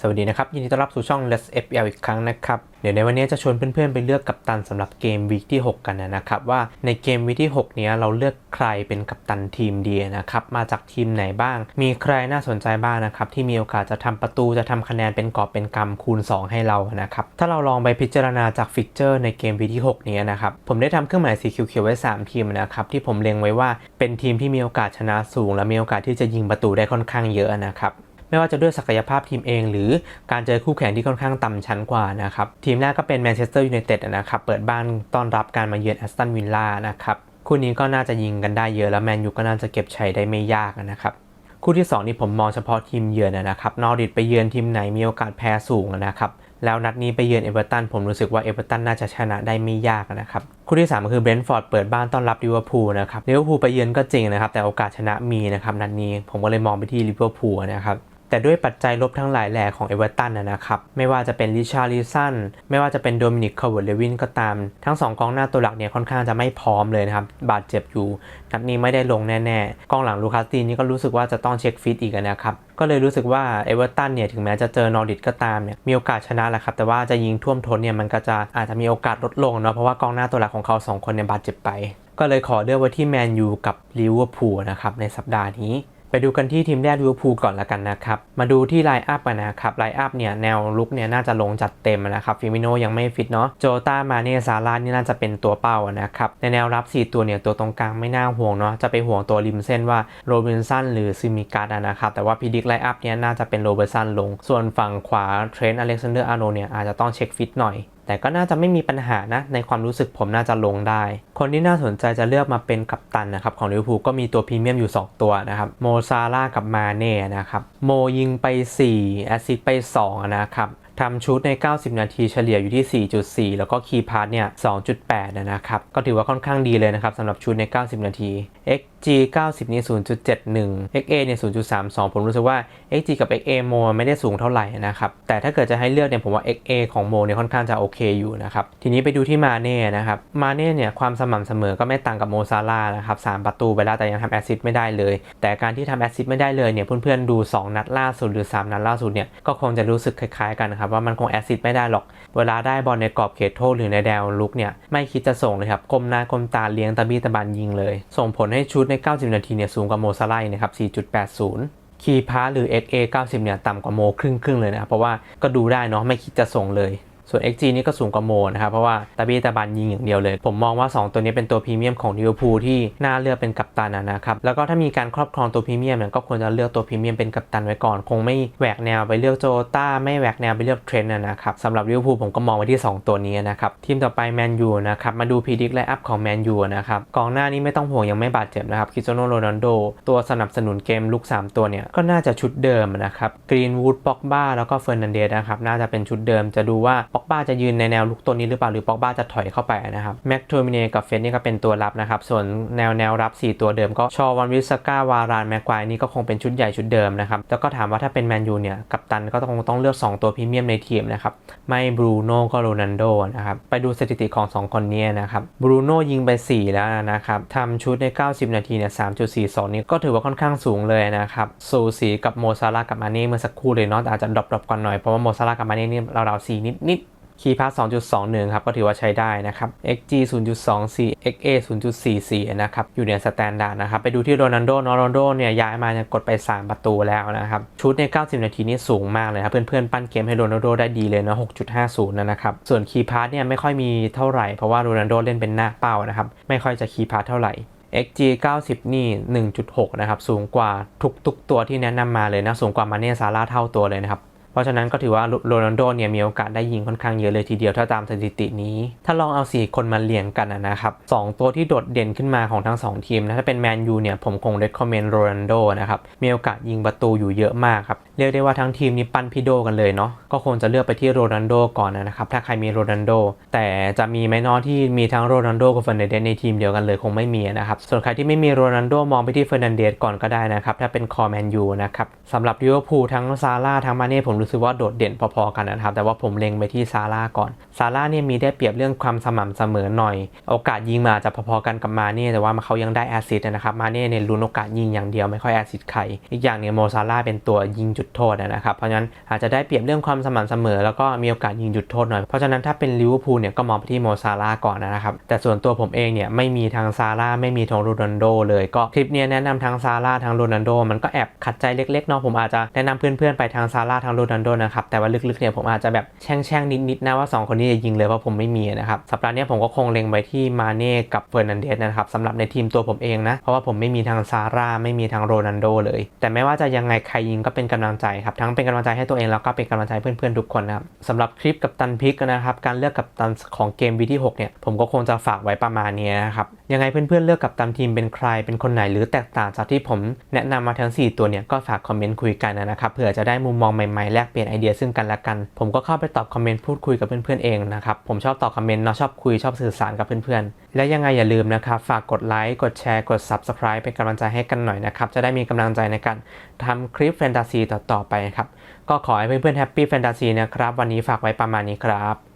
สวัสดีนะครับ ยินดีต้อนรับสู่ช่อง Let's FL อีกครั้งนะครับ เดี๋ยวในวันนี้จะชวนเพื่อนๆ ไปเลือกกัปตันสำหรับเกมวีคที่ 6 กันนะครับ ว่าในเกมวีคที่ 6 เนี้ยเราเลือกใครเป็นกัปตันทีมดีนะครับ มาจากทีมไหนบ้าง มีใครน่าสนใจบ้างนะครับ ที่มีโอกาสจะทำประตูจะทำคะแนนเป็นกอบเป็นกำคูณ 2 ให้เรานะครับ ถ้าเราลองไปพิจารณาจากฟิกเจอร์ในเกมวีคที่6นี้นะครับผมได้ทำเครื่องหมายสีเขียวๆไว้ 3 ทีมนะครับที่ผมเล็งไว้ว่าเป็นทีมที่มีโอกาสชนะสูง และมีโอกาสที่จะยิงประตูได้ค่อนข้างเยอะนะครับ ไม่ว่าจะด้วยศักยภาพทีมเอง หรือการเจอคู่แข่งที่ค่อนข้างต่ำชั้นกว่านะครับทีมแรกก็เป็นแมนเชสเตอร์ยูไนเต็ดนะครับเปิดบ้านต้อนรับการมาเยือนแอสตันวิลล่านะครับคู่นี้ก็น่าจะยิงกันได้เยอะแล้วแมนยูก็น่าจะเก็บชัยได้ไม่ยากนะครับคู่ที่ 2 นี่ผมมองเฉพาะทีมเยือนนะครับนอริดไปเยือนทีมไหนมีโอกาสแพ้สูงนะครับแล้วนัดนี้ไปเยือนเอเวอร์ตันผมรู้สึกว่าเอเวอร์ตันน่าจะชนะได้ไม่ยากนะครับคู่ที่ 3 ก็คือเบรนท์ฟอร์ดเปิดบ้านต้อนรับลิเวอร์พูลนะครับลิเวอร์พูลไปเยือนก็จริงนะครับแต่โอกาสชนะมีนะครับนัดนี้ผมก็เลยมองไปที่ลิเวอร์พูลนะครับ แต่ด้วยปัจจัยลบทั้งหลายแหล่ของเอเวอร์ตันนะครับ ไม่ว่าจะเป็นริชาร์ลิสันไม่ว่าจะเป็นโดมินิกคาร์เวร์เลวินก็ตาม ทั้งสองกองหน้าตัวหลักเนี่ยค่อนข้างจะไม่พร้อมเลยนะครับ บาดเจ็บอยู่ นัดนี้ไม่ได้ลงแน่ๆ กองหลังลูคัสตีนี่ก็รู้สึกว่าจะต้องเช็คฟิตอีกนะครับ ก็เลยรู้สึกว่าเอเวอร์ตันเนี่ยถึงแม้จะเจอนอริดก็ตามเนี่ยมีโอกาสชนะแหละครับ แต่ว่าจะยิงท่วมท้นเนี่ยมันก็จะอาจจะมีโอกาสลดลงเนาะเพราะว่ากองหน้าตัวหลักของเขาสองคนเนี่ยบาดเจ็บไป ก็เลยขอเลือกไว้ที่แมนยูกับลิเวอร์พูลนะครับในสัปดาห์นี้ ไปดูกันที่ทีมแรกลิเวอร์พูลก่อนละกันนะครับ มาดูที่ไลน์อัพกันนะครับไลน์อัพเนี่ยแนวลุกเนี่ยน่าจะลงจัดเต็มนะครับฟิมิโนยังไม่ฟิตเนาะโจตามาเนซาร่านี่น่าจะเป็นตัวเป้านะครับในแนวรับ 4 ตัวเนี่ยตัวตรงกลางไม่น่าห่วงเนาะจะไปห่วงตัวริมเส้นว่าโรบินสันหรือซิมิการ์ดนะครับแต่ว่าพีดิกไลน์อัพเนี่ยน่าจะเป็นโรเบร์สันลง ส่วนฝั่งขวาเทรนต์อเล็กซานเดอร์อาร์โนเนี่ยอาจจะต้องเช็คฟิตหน่อย แต่ก็น่าจะไม่มีปัญหานะ ในความรู้สึกผมน่าจะลงได้ คนที่น่าสนใจจะเลือกมาเป็นกัปตันนะครับ ของลิเวอร์พูลก็มีตัวพรีเมียมอยู่ 2 ตัวนะครับโมซาร่ากับมาเน่นะครับโมยิงไป4แอซิสไป2นะครับ ทำชุดใน 90 นาทีเฉลี่ยอยู่ที่ 4.4 แล้วก็คีย์พาร์ทเนี่ย 2.8 นะครับ ก็ถือว่าค่อนข้างดีเลยนะครับสำหรับชุดใน 90 นาที XG 90 นี่ 0.71 XA เนี่ย 0.32 ผมรู้สึกว่า XG กับ XA โมไม่ได้สูงเท่าไหร่นะครับ แต่ถ้าเกิดจะให้เลือกเนี่ยผมว่า XA ของโมเนี่ยค่อนข้างจะโอเคอยู่นะครับ ทีนี้ไปดูที่มาเน่นะครับ มาเน่เนี่ยความสม่ำเสมอก็ไม่ต่างกับโมซาร่านะครับ 3 ประตูไปแล้วแต่ยังทำแอสซิสต์ไม่ได้เลย แต่การที่ทำแอสซิสต์ไม่ได้เลยเนี่ยเพื่อนๆดู 2 นัดล่าสุดหรือ 3 นัดล่าสุดเนี่ยก็คงจะรู้สึกคล้ายๆกันนะครับว่ามันคงแอซิดไม่ได้หรอก เวลาได้บอลในกรอบเขตโทษหรือในแดวลุกเนี่ยไม่คิดจะส่งเลยครับก้มหน้าก้มตาเลี้ยงตะบี้ตะบันยิงเลย ส่งผลให้ชุดใน 90 นาทีเนี่ยสูงกว่าโมซาไลนะครับ 4.80คีพาหรือ XA 90 เนี่ยต่ำกว่าโมครึ่งครึ่งๆเลยนะครับเพราะว่าก็ดูได้เนาะไม่คิดจะส่งเลย ส่วน XG นี่ก็สูงกว่าโมนะครับ เพราะว่าตาบีตาบันยิงอย่างเดียวเลย ผมมองว่า 2 ตัวนี้เป็นตัวพรีเมียมของลิเวอร์พูลที่น่าเลือกเป็นกัปตันนะครับ แล้วก็ถ้ามีการครอบครองตัวพรีเมียมเนี่ยก็ควรจะเลือกตัวพรีเมียมเป็นกัปตันไว้ก่อน คงไม่แหวกแนวไปเลือกโจต้าไม่แหวกแนวไปเลือกเทรนต์นะครับสำหรับลิเวอร์พูลผมก็มองไว้ที่ 2 ตัวนี้นะครับทีมต่อไปแมนยูนะครับมาดูพีดิกไลอัพของแมนยูนะครับกองหน้านี้ไม่ต้องห่วงยังไม่บาดเจ็บนะครับคริสเตียโนโรนัลโดตัวสนับสนุนเกมลุกสามตัวเนี่ยก็น่าจะชุดเดิมนะครับกรีนวูดป็อกบ้าแล้วก็เฟอร์นันเดสนะครับน่าจะเป็นชุดเดิมจะดูว่าปอกบ้าจะยืนในแนวลุกตัวนี้หรือเปล่าหรือป็อกบ้าจะถอยเข้าไปนะครับแม็กโทมิเนกับเฟนนี่ก็เป็นตัวรับนะครับส่วนแนวแนวรับ 4 ตัวเดิมก็ชอวันวิสก้าวารานแม็กควายนี่ก็คงเป็นชุดใหญ่ชุดเดิมนะครับแล้วก็ถามว่าถ้าเป็นแมนยูเนี่ยกัปตันก็ต้องต้องเลือก 2 ตัวพรีเมียมในทีมนะครับไม่บรูโน่ก็โรนันโดนะครับไปดูสถิติของ 2 คนนี้นะครับบรูโน่ยิงไป 4 แล้วนะครับทำชุดใน 90 นาทีเนี่ย3.42 นี่ก็ถือว่าค่อนข้างสูงเลยนะครับสูสีกับโมซาร่ากับมาเน่เมื่อสักครู่เลยเนาะอาจจะดรอปๆก่อนหน่อยเพราะว่าโมซาร่ากับมาเน่นี่ราวๆ4นิดๆ คีย์พาส2.21 ครับ ก็ถือว่าใช้ได้นะครับ XG 0.24 XA 0.44 นะครับ อยู่ในสแตนดาร์ดนะครับ ไปดูที่โรนัลโดโรนัลโดเนี่ยย้ายมาเนี่ยกดไป 3 ประตูแล้วนะครับ ชุดใน 90 นาทีนี่สูงมากเลยครับ เพื่อนๆ ปั้นเกมให้โรนัลโดได้ดีเลยนะ 6.50 นะครับ ส่วนคีย์พาสเนี่ยไม่ค่อยมีเท่าไหร่ เพราะว่าโรนัลโดเล่นเป็นหน้าเป้านะครับ ไม่ค่อยจะคีย์พาสเท่าไหร่ XG 90 นี่ 1.6 นะครับ สูงกว่าทุกๆตัวที่แนะนำมาเลยนะ สูงกว่ามาเน่ซาร่าเท่าตัวเลยนะครับ ราะฉะนั้นก็ถือว่าโรนัลโดเนี่ยมีโอกาสได้ยิงค่อนข้างเยอะเลยทีเดียวถ้าตามสถิตินี้ ถ้าลองเอา 4 คนมาเรียงกันนะครับ2ตัวที่โดดเด่นขึ้นมาของทั้ง 2 ทีมนะถ้าเป็นแมนยูเนี่ยผมคงเรคคอมเมนต์โรนัลโดนะครับมีโอกาสยิงประตูอยู่เยอะมากครับเรียกได้ว่าทั้งทีมนี้ปั้นพี่โดกันเลยเนาะก็คงจะเลือกไปที่โรนัลโดก่อนนะครับถ้าใครมีโรนัลโดแต่จะมีไหมนาะที่มีทั้งโรนัลโดกับเฟอร์นันเดสในทีมเดียวกันเลยคงไม่มีนะครับส่วนใครที่ไม่มีโรนัลโดมองไปที่เฟอร์นันเดสก่อนก็ได้นะครับถ้าเป็นคอแมนยูนะครับสำหรับลิเวอร์พูลทั้งซาร่าทั้งมาเน่ผมรู้รู้สึกว่าโดดเด่นพอๆกันนะครับ แต่ว่าผมเล็งไปที่ซาร่าก่อน ซาร่าเนี่ยมีได้เปรียบเรื่องความสม่ำเสมอหน่อย โอกาสยิงมาจะพอๆกันกับมาเน่แต่ว่าเขายังได้แอสซิสต์นะครับ มาเน่เนี่ยลุ้นโอกาสยิงอย่างเดียวไม่ค่อยแอสซิสต์ใคร อีกอย่างเนี่ยโมซาร่าเป็นตัวยิงจุดโทษนะครับ เพราะฉะนั้นอาจจะได้เปรียบเรื่องความสม่ำเสมอ แล้วก็มีโอกาสยิงจุดโทษหน่อย เพราะฉะนั้นถ้าเป็นลิเวอร์พูลเนี่ยก็มองไปที่โมซาร่าก่อนนะครับ แต่ส่วนตัวผมเองเนี่ยไม่มีทางซาร่าไม่มีทางโรนัลโดเลยก็คลิปนี้แนะนำทางซาร่าทางโรนัลโดมันก็แอบขัดใจเล็กๆเนาะผมอาจจะแนะนำเพื่อนๆไปทางซาร่าทางโรนัลโดนะครับ แต่ว่าลึกๆเนี่ยผมอาจจะแบบแช่งๆ นิดๆนะว่า 2 คนนี้จะยิงเลยเพราะผมไม่มีนะครับสัปดาห์เนี้ยผมก็คงเล็งไว้ที่มาเน่กับเฟอร์นันเดสนะครับสำหรับในทีมตัวผมเองนะ เพราะว่าผมไม่มีทางซาร่าไม่มีทางโรนัลโดเลย แต่ไม่ว่าจะยังไงใครยิงก็เป็นกำลังใจครับทั้งเป็นกำลังใจให้ตัวเองแล้วก็เป็นกำลังใจเพื่อนๆทุกคนนะครับสำหรับคลิปกับตันพิกนะครับการเลือกกับตันของเกมวีที่6เนี่ยผมก็คงจะฝากไว้ประมาณนี้นะครับยังไงเพื่อนๆเลือกกับตันทีมเป็นใครเป็นคนไหนหรือแตกต่างจากที่ผมแนะนำมาทั้ง 4 ตัวเนี่ยก็ฝากคอมเมนต์คุยกันนะครับเผื่อจะได้มุมมองใหม่ๆแลกเปลี่ยนไอเดียซึ่งกันและกัน ผมก็เข้าไปตอบคอมเมนต์พูดคุยกับเพื่อนๆเองนะครับ ผมชอบตอบคอมเมนต์เนาะชอบคุยชอบสื่อสารกับเพื่อนๆ และยังไงอย่าลืมนะครับฝากกดไลค์กดแชร์กด Subscribe เป็นกำลังใจให้กันหน่อยนะครับจะได้มีกำลังใจในการทำคลิปแฟนตาซีต่อๆไปนะครับก็ขอให้เพื่อนๆแฮปปี้แฟนตาซีนะครับวันนี้ฝากไว้ประมาณนี้ครับ